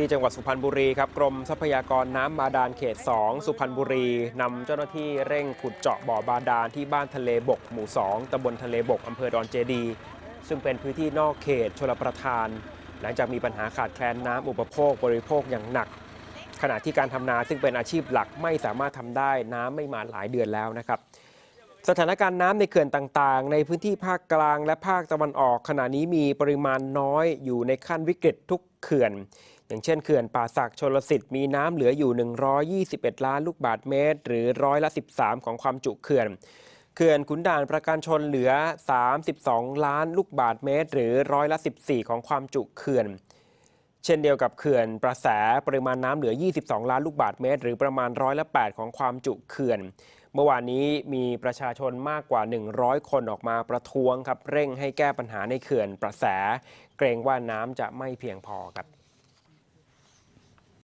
ที่จังหวัดสุพรรณบุรีครับกรมทรัพยากรน้ำบาดาลเขต 2 สุพรรณบุรีนำเจ้าหน้าที่เร่งขุดเจาะบ่อบาดาลที่บ้านทะเลบกหมู่ 2ตำบลทะเลบกอำเภอดอนเจดี ซึ่งเป็นพื้นที่นอกเขตชลประทาน หลังจากมีปัญหาขาดแคลนน้ำอุปโภคบริโภคอย่างหนัก ขณะที่การทำนาซึ่งเป็นอาชีพหลักไม่สามารถทำได้น้ำไม่มาหลายเดือนแล้วนะครับ สถานการณ์น้ำในเขื่อนต่างๆ ในพื้นที่ภาคกลางและภาคตะวันออก ขณะนี้มีปริมาณน้อยอยู่ในขั้นวิกฤตทุกเขื่อน อย่างเช่นเขื่อนป่าสักชลสิทธิ์มีน้ำเหลืออยู่ 121 ล้านลูกบาศก์เมตร หรือร้อยละ 13 ของความจุเขื่อน เขื่อนขุนด่านประการชนเหลือ 32 ล้านลูกบาศก์เมตร หรือร้อยละ 14 ของความจุเขื่อน ช่นเดียวกับเขื่อนประแสปริมาณน้ำเหลือ 22 ล้านลูกบาศก์เมตร หรือประมาณร้อยละ8ของความจุเขื่อน เมื่อวานนี้มีประชาชนมากกว่า 100 คนออกมาประท้วงครับ เร่งให้แก้ปัญหาในเขื่อนประแส เกรงว่าน้ำจะไม่เพียงพอครับ